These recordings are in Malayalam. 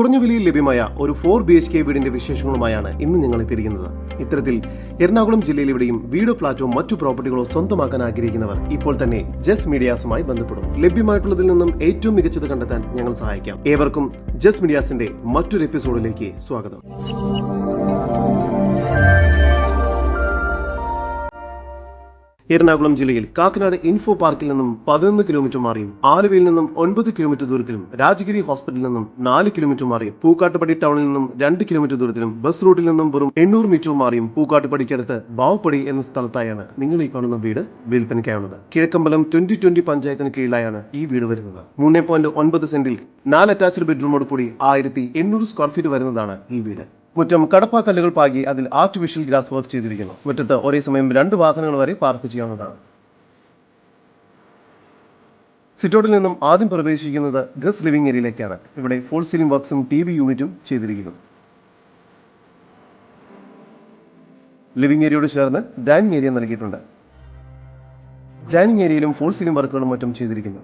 കുറഞ്ഞ വിലയിൽ ലഭ്യമായ ഒരു ഫോർ ബി എച്ച് കെ വീടിന്റെ വിശേഷങ്ങളുമായാണ് ഇന്ന് ഞങ്ങൾ എത്തിയിരിക്കുന്നത് ഇത്തരത്തിൽ എറണാകുളം ജില്ലയിൽ ഇവിടെയും വീടോ ഫ്ളാറ്റോ മറ്റു പ്രോപ്പർട്ടികളോ സ്വന്തമാക്കാൻ ആഗ്രഹിക്കുന്നവർ ഇപ്പോൾ തന്നെ ജസ് മീഡിയാസുമായി ബന്ധപ്പെടും. ലഭ്യമായിട്ടുള്ളതിൽ നിന്നും ഏറ്റവും മികച്ചത് കണ്ടെത്താൻ ഞങ്ങൾ സഹായിക്കാം. ഏവർക്കും ജസ് മീഡിയാസിന്റെ മറ്റൊരു എപ്പിസോഡിലേക്ക് സ്വാഗതം. എറണാകുളം ജില്ലയിൽ കാക്കനാട് ഇൻഫോ പാർക്കിൽ നിന്നും പതിനൊന്ന് കിലോമീറ്റർ മാറിയും ആലുവയിൽ നിന്നും ഒൻപത് കിലോമീറ്റർ ദൂരത്തിലും രാജഗിരി ഹോസ്പിറ്റലിൽ നിന്നും നാല് കിലോമീറ്റർ മാറിയും പൂക്കാട്ടുപടി ടൗണിൽ നിന്നും രണ്ട് കിലോമീറ്റർ ദൂരത്തിലും ബസ് റൂട്ടിൽ നിന്നും വെറും എണ്ണൂറ് മീറ്റർ മാറിയും പൂക്കാട്ടുപടിക്കടുത്ത് ബാവപ്പടി എന്ന സ്ഥലത്തായാണ് നിങ്ങൾ ഈ കാണുന്ന വീട് വിൽപ്പനയ്ക്കായുള്ളത്. കിഴക്കമ്പലം ട്വന്റി ട്വന്റി പഞ്ചായത്തിന് കീഴിലായാണ് ഈ വീട് വരുന്നത്. മൂന്നേ പോയിന്റ് ഒൻപത് സെന്റിൽ നാല് അറ്റാച്ച്ഡ് ബെഡ്റൂമോട് കൂടി ആയിരത്തി എണ്ണൂറ് സ്ക്വയർ ഫീറ്റ് വരുന്നതാണ് ഈ വീട്. മുറ്റം കടപ്പാക്കല്ലുകൾ പാകി അതിൽ ആർട്ടിഫിഷ്യൽ ഗ്രാസ് വർക്ക് ചെയ്തിരിക്കുന്നു. മുറ്റത്ത് ഒരേ സമയം രണ്ട് വാഹനങ്ങൾ വരെ പാർക്ക് ചെയ്യാവുന്നതാണ്. സിറ്റോട്ടിൽ നിന്നും ആദ്യം പ്രവേശിക്കുന്നത് ഗസ് ലിവിംഗ് ഏരിയയിലേക്കാണ്. ഇവിടെ ഫോൾ സീലിംഗ് വർക്ക്സും ടി വി യൂണിറ്റും ചെയ്തിരിക്കുന്നു. ലിവിംഗ് ഏരിയയോട് ചേർന്ന് ഡൈനിങ് ഏരിയ നൽകിയിട്ടുണ്ട്. ഡൈനിങ് ഏരിയയിലും ഫോൾ സീലിംഗ് വർക്കുകളും മറ്റും ചെയ്തിരിക്കുന്നു.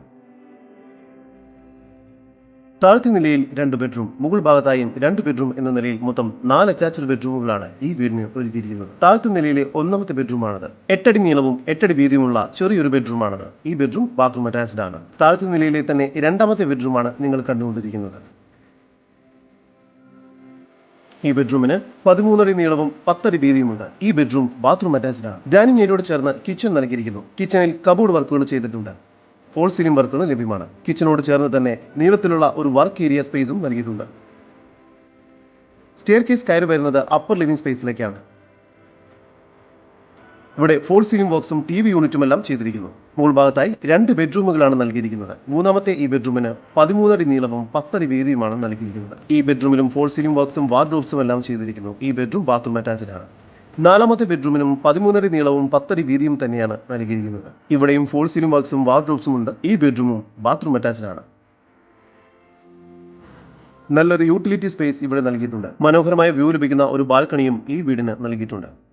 താഴത്തെ നിലയിൽ രണ്ട് ബെഡ്റൂം മുകൾ ഭാഗത്തായും രണ്ട് ബെഡ്റൂം എന്ന നിലയിൽ മൊത്തം നാല് അറ്റാച്ച്ഡ് ബെഡ്റൂമുകളാണ് ഈ വീടിന് ഒരുക്കിയിരിക്കുന്നത്. താഴത്തെ നിലയിലെ ഒന്നാമത്തെ ബെഡ്റൂമാണത്. എട്ടടി നീളവും എട്ടടി വീതിയുമുള്ള ചെറിയൊരു ബെഡ്റൂമാണത്. ഈ ബെഡ്റൂം ബാത്റൂം അറ്റാച്ച്ഡ് ആണ്. താഴത്തെ നിലയിലെ തന്നെ രണ്ടാമത്തെ ബെഡ്റൂമാണ് നിങ്ങൾ കണ്ടുകൊണ്ടിരിക്കുന്നത്. ഈ ബെഡ്റൂമിന് പതിമൂന്നടി നീളവും പത്തടി വീതിയുമുണ്ട്. ഈ ബെഡ്റൂം ബാത്റൂം അറ്റാച്ച്ഡ് ആണ്. ഡൈനിങ് ഏരിയയോട് ചേർന്ന് കിച്ചൺ നൽകിയിരിക്കുന്നു. കിച്ചണിൽ കബോർഡ് വർക്കുകൾ ചെയ്തിട്ടുണ്ട്. ഫോൾ സീലിംഗ് വർക്കുകൾ ലഭ്യമാണ്. കിച്ചണോട് ചേർന്ന് തന്നെ നീളത്തിലുള്ള ഒരു വർക്ക് ഏരിയ സ്പേസും നൽകിയിട്ടുണ്ട്. സ്റ്റെയർ കേസ് കയറി വരുന്നത് അപ്പർ ലിവിംഗ് സ്പേസിലേക്കാണ് ഇവിടെ ഫോൾ സീലിംഗ് ബോക്സും ടി വി യൂണിറ്റും എല്ലാം ചെയ്തിരിക്കുന്നു. മുകൾ ഭാഗത്തായി രണ്ട് ബെഡ്റൂമുകളാണ് നൽകിയിരിക്കുന്നത്. മൂന്നാമത്തെ ഈ ബെഡ്റൂമിന് പതിമൂന്നടി നീളവും പത്തടി വീതിയുമാണ് നൽകിയിരിക്കുന്നത്. ഈ ബെഡ്റൂമിലും ഫോൾ സീലിംഗ് ബോക്സും വാർഡ്രോബ്സും എല്ലാം ചെയ്തിരിക്കുന്നു. ഈ ബെഡ്റൂം ബാത്റൂം അറ്റാച്ച്ഡ് ആണ്. നാലാമത്തെ ബെഡ്റൂമിനും പതിമൂന്നടി നീളവും പത്തടി വീതിയും തന്നെയാണ് നൽകിയിരിക്കുന്നത്. ഇവിടെയും ഫോൾ സീലിംഗ് വർക്ക്സും വാർഡ്രോബ്സും ഉണ്ട്. ഈ ബെഡ്റൂമും ബാത്റൂം അറ്റാച്ച്ഡ് ആണ്. നല്ലൊരു യൂട്ടിലിറ്റി സ്പേസ് ഇവിടെ നൽകിയിട്ടുണ്ട്. മനോഹരമായ വ്യൂ ലഭിക്കുന്ന ഒരു ബാൽക്കണിയും ഈ വീടിന് നൽകിയിട്ടുണ്ട്.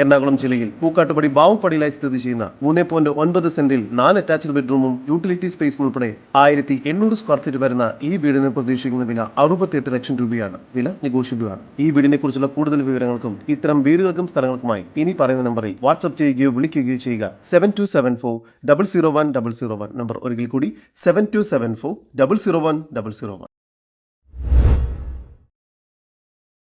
എറണാകുളം ജില്ലയിൽ പൂക്കാട്ടുപടി ബാവുപടിയിലായി സ്ഥിതി ചെയ്യുന്ന മൂന്ന് പോയിന്റ് ഒൻപത് സെന്റിൽ നാല് അറ്റാച്ച്ഡ് ബെഡ്റൂമും യൂട്ടിലിറ്റി സ്പേസും ഉൾപ്പെടെ ആയിരത്തി എണ്ണൂറ് സ്ക്വയർ ഫീറ്റ് വരുന്ന ഈ വീടിന് പ്രതീക്ഷിക്കുന്ന വില അറുപത്തിയെട്ട് ലക്ഷം രൂപയാണ്. വില നെഗോഷ്യബിൾ ആണ് ഈ വീടിനെ കുറിച്ചുള്ള കൂടുതൽ വിവരങ്ങൾക്കും ഇത്തരം വീടുകൾക്കും സ്ഥലങ്ങൾക്കുമായി ഇനി പറയുന്ന നമ്പറിൽ വാട്സ്ആപ്പ് ചെയ്യുകയോ വിളിക്കുകയോ ചെയ്യുക. Seven two seven four double zero one double zero one number ഒരിക്കൽ കൂടി seven two seven four double zero one double zero one